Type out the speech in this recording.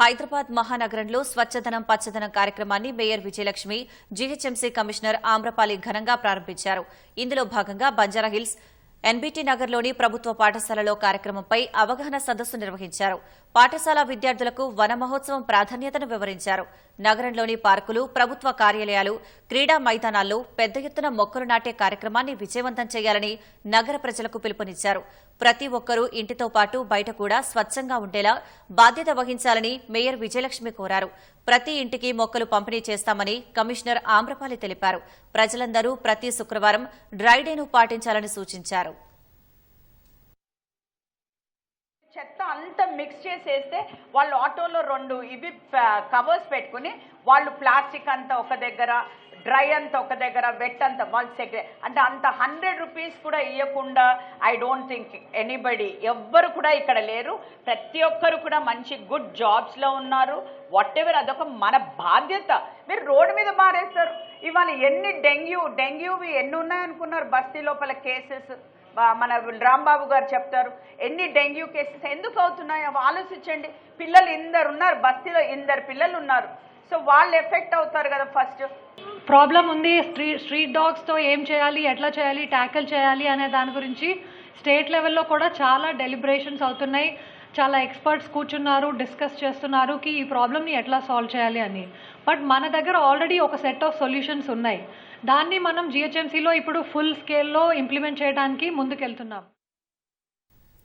హైదరాబాద్ మహానగరంలో స్వచ్ఛదనం పచ్చదనం కార్యక్రమాన్ని mayor Vijayalakshmi GHMC commissioner Amrapali ఘనంగా ప్రారంభించారు. ఇందులో భాగంగా బంజారాహిల్స్ ఎన్బీటీ నగర్లోని ప్రభుత్వ పాఠశాలలో కార్యక్రమంపై అవగాహన సదస్సు నిర్వహించారు. పాఠశాల విద్యార్థులకు వన మహోత్సవం ప్రాధాన్యతను వివరించారు. నగరంలోని పార్కులు ప్రభుత్వ కార్యాలయాలు క్రీడా మైదానాల్లో పెద్ద ఎత్తున మొక్కలు నాటే కార్యక్రమాన్ని విజయవంతం చేయాలని నగర ప్రజలకు పిలుపునిచ్చారు. ప్రతి ఒక్కరూ ఇంటితో పాటు బయట కూడా స్వచ్ఛంగా ఉండేలా బాధ్యత వహించాలని మేయర్ విజయలక్ష్మి కోరారు. ప్రతి ఇంటికి మొక్కలు పంపిణీ చేస్తామని కమిషనర్ ఆమ్రపాలి తెలిపారు. ప్రజలందరూ ప్రతి శుక్రవారం డ్రైడేను పాటించాలని సూచించారు. చెత్త అంతా మిక్స్ చేసేస్తే వాళ్ళు ఆటోలో రెండు ఇవి కవర్స్ పెట్టుకుని వాళ్ళు ప్లాస్టిక్ అంతా ఒక దగ్గర డ్రై అంతా ఒక దగ్గర వెట్ అంతా వాళ్ళు సెగ్రే అంటే అంత హండ్రెడ్ రూపీస్ కూడా ఇవ్వకుండా ఐ డోంట్ థింక్ ఎనీబడి ఎవ్వరు కూడా ఇక్కడ లేరు. ప్రతి ఒక్కరు కూడా మంచి గుడ్ జాబ్స్లో ఉన్నారు. వాట్ ఎవర్ అదొక మన బాధ్యత. మీరు రోడ్డు మీద మారేస్తారు ఇవాళ ఎన్ని డెంగ్యూ డెంగ్యూవి ఎన్ని ఉన్నాయనుకున్నారు బస్తీ లోపల కేసెస్ మన రాంబాబు గారు చెప్తారు ఎన్ని డెంగ్యూ కేసెస్ ఎందుకు అవుతున్నాయో? ఆలోచించండి. పిల్లలు ఇందరు ఉన్నారు బస్తీలో ఇందరు పిల్లలు ఉన్నారు. సో వాళ్ళు ఎఫెక్ట్ అవుతారు కదా ఫస్ట్. ప్రాబ్లం ఉంది స్ట్రీట్ స్ట్రీట్ డాగ్స్తో ఏం చేయాలి ఎట్లా చేయాలి ట్యాకిల్ చేయాలి అనే దాని గురించి స్టేట్ లెవెల్లో కూడా చాలా డెలిబరేషన్స్ అవుతున్నాయి. చాలా ఎక్స్పర్ట్స్ కూర్చున్నారు డిస్కస్ చేస్తున్నారు కి ఈ ప్రాబ్లమ్ని ఎట్లా సాల్వ్ చేయాలి అని. బట్ మన దగ్గర ఆల్రెడీ ఒక సెట్ ఆఫ్ సొల్యూషన్స్ ఉన్నాయి. దాన్ని మనం జిహెచ్ఎంసీలో ఇప్పుడు ఫుల్ స్కేల్లో ఇంప్లిమెంట్ చేయడానికి ముందుకెళ్తున్నాం.